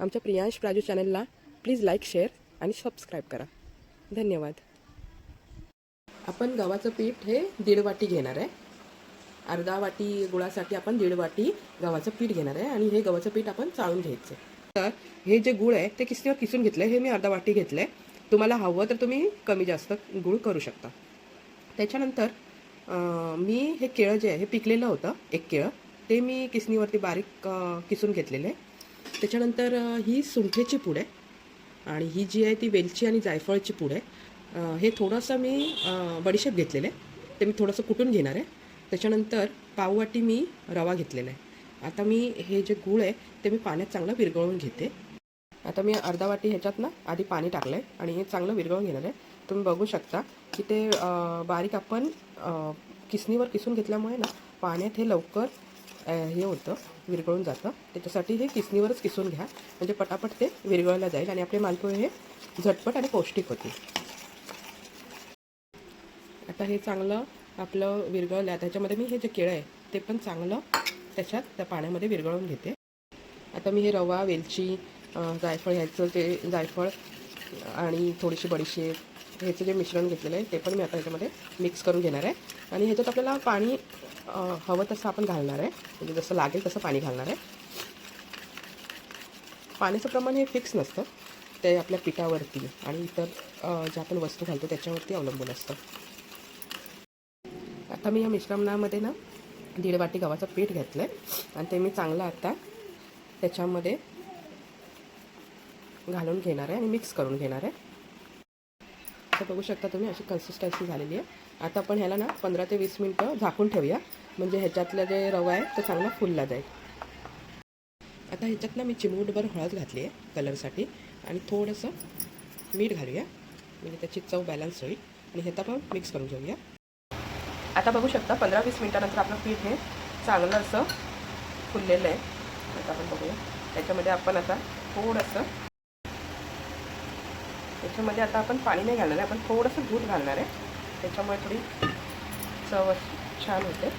आमच्या प्रियांश प्राजू चॅनलला please like share आणि सबस्क्राईब करा. धन्यवाद. आपण गव्हाचं पीठ हे दीड वाटी घेणार आहे. अर्धा वाटी गुळासाठी आपण दीड वाटी गव्हाचं पीठ घेणार आहे आणि हे गव्हाचं पीठ आपण चाळून घ्यायचं तर हे जे गुळ आहे ते किसणीवर किसून घेतलं हे मी अर्धा वाटी घेतलं आहे तुम्हाला हवं तर तुम्ही कमी जास्त गुळ करू शकता. त्याच्यानंतर मी हे केळं जे आहे हे पिकलेलं होतं एक केळं ते मी किसणीवरती बारीक किसून घेतलेलं आहे. त्याच्यानंतर ही सुंठेची पूड आहे आणि ही जी आहे ती वेलची आणि जायफळची पूड आहे. हे थोडंसं मी बडीशेप घेतलेलं आहे. ते मी थोडंसं कुटून घेणार आहे. त्याच्यानंतर पाववाटी मी रवा घेतलेला आहे. आता मी हे जे गूळ आहे ते मी पाण्यात चांगलं विरघळून घेते. आता मी अर्धा वाटी ह्याच्यात ना आधी पाणी टाकलं आहे आणि हे चांगलं विरघळून घेणार आहे. तुम्ही बघू शकता की ते बारीक आपण किसणीवर किसून घेतल्यामुळे ना पाण्यात हे लवकर हे होतं विरघळून जातं. त्याच्यासाठी हे किसणीवरच किसून घ्या. म्हणजे पटापट ते विरघळलं जाईल आणि आपले मालपोहे हे झटपट आणि पौष्टिक होतील. आता हे चांगलं आपलं विरघळलं. आहे त्याच्यामध्ये मी हे जे केळं आहे ते पण चांगलं त्याच्यात त्या पाण्यामध्ये विरघळून घेते. आता मी हे रवा वेलची जायफळ ह्याचं जे जायफळ आणि थोडीशी बडीशेप ह्याचं जे मिश्रण घेतलेलं आहे ते पण मी आता ह्याच्यामध्ये मिक्स करून घेणार आहे. आणि ह्याच्यात आपल्याला पाणी हवं तसं आपण घालणार आहे. म्हणजे जसं लागेल तसं पाणी घालणार आहे. पाण्याचं प्रमाण हे फिक्स नसतं. ते आपल्या पिठावरती आणि इतर ज्या आपण वस्तू घालतो त्याच्यावरती अवलंबून असतं. आता मी या मिश्रणामध्ये ना दीड वाटी गव्हाचं पीठ घेतलं आहे आणि ते मी चांगलं आता त्याच्यामध्ये घालून घेणार आहे आणि मिक्स करून घेणार आहे. आता बघू शकता तुम्ही अशी कन्सिस्टन्सी झालेली आहे. आता आपण ह्याला ना पंधरा ते वीस मिनटं झाकून ठेवूया. म्हणजे ह्याच्यातलं जे रवा आहे तो चांगला फुलला जाईल. आता ह्याच्यात ना मी चिमूटभर हळद घातली आहे कलरसाठी आणि थोडंसं मीठ घालूया. म्हणजे त्याची चव बॅलन्स होईल. आणि हे आपण मिक्स करून घेऊया. आता बघू शकता पंधरा वीस मिनटानंतर आपलं पीठ हे चांगलं असं फुललेलं आहे. आता आपण बघूया. त्याच्यामध्ये आपण आता थोडंसं त्याच्यामध्ये आता आपण पाणी नाही घालणार आहे. आपण थोडंसं दूध घालणार आहे. त्याच्यामुळे थोडी चव छान होते.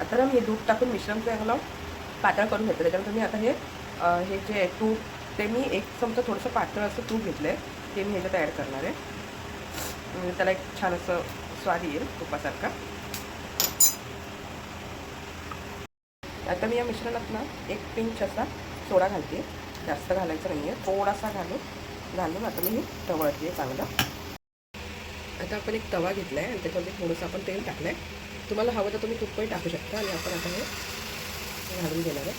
आता ना मी हे दूध टाकून मिश्रण चांगलं पातळ करून घेतलं त्याच्यानंतर मी आता हे हे जे आहे तूप ते मी एक चमचा थोडंसं पातळ असं तूप घेतलं आहे ते मी ह्याच्यात ॲड करणार आहे. त्याला एक छान असं स्वाद येईल तुपासारखा. आता मी या मिश्रणात ना एक पिंच असा सोडा घालते. जास्त घालायचं नाही आहे थोडासा घालून घालून आता मी हे तवळते चांगलं. आता आपण एक तवा घेतला आहे आणि त्याच्यामध्ये थोडंसं आपण तेल टाकलं आहे तुम्हाला हवं तर तुम्ही तुपही टाकू शकता आणि आपण आता हे घालून घेणार आहे.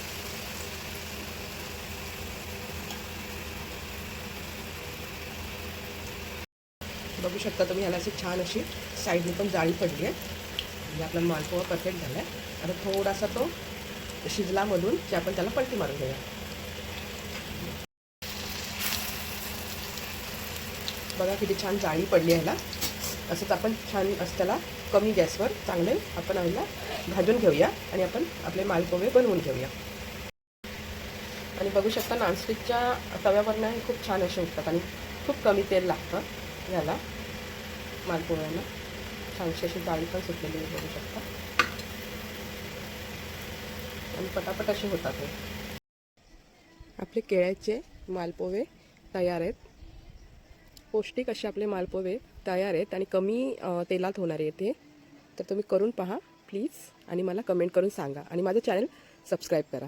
बघू शकता तुम्ही ह्याला अशी छान अशी साईडने पण जाळी पडली आहे. म्हणजे आपला मालपोहा परफेक्ट झाला आहे आता थोडासा तो शिजलामधून जे आपण त्याला पलटी मारून घेऊया. बघा किती छान जाळी पडली ह्याला असंच आपण छान असं त्याला कमी गॅसवर चांगले आपण ह्याला भाजून घेऊया आणि आपण आपले मालपोहे बनवून घेऊया. आणि बघू शकता नॉनस्टिकच्या तव्यावरनं हे खूप छान असे उठतात आणि खूप कमी तेल लागतं ह्याला मालपोह्यांना छानशी अशी जाळी पण सुटलेली बघू शकता. आणि पटापट असे होतात हे. आपले केळ्याचे मालपोहे तयार आहेत. पौष्टिक असे आपले मालपोहे तयार आहेत आणि कमी तेलात तेलात आहे येते तर तुम्ही करून पहा प्लीज. आणि मला कमेंट करून सांगा. आणि माझं चॅनल सबस्क्राईब करा.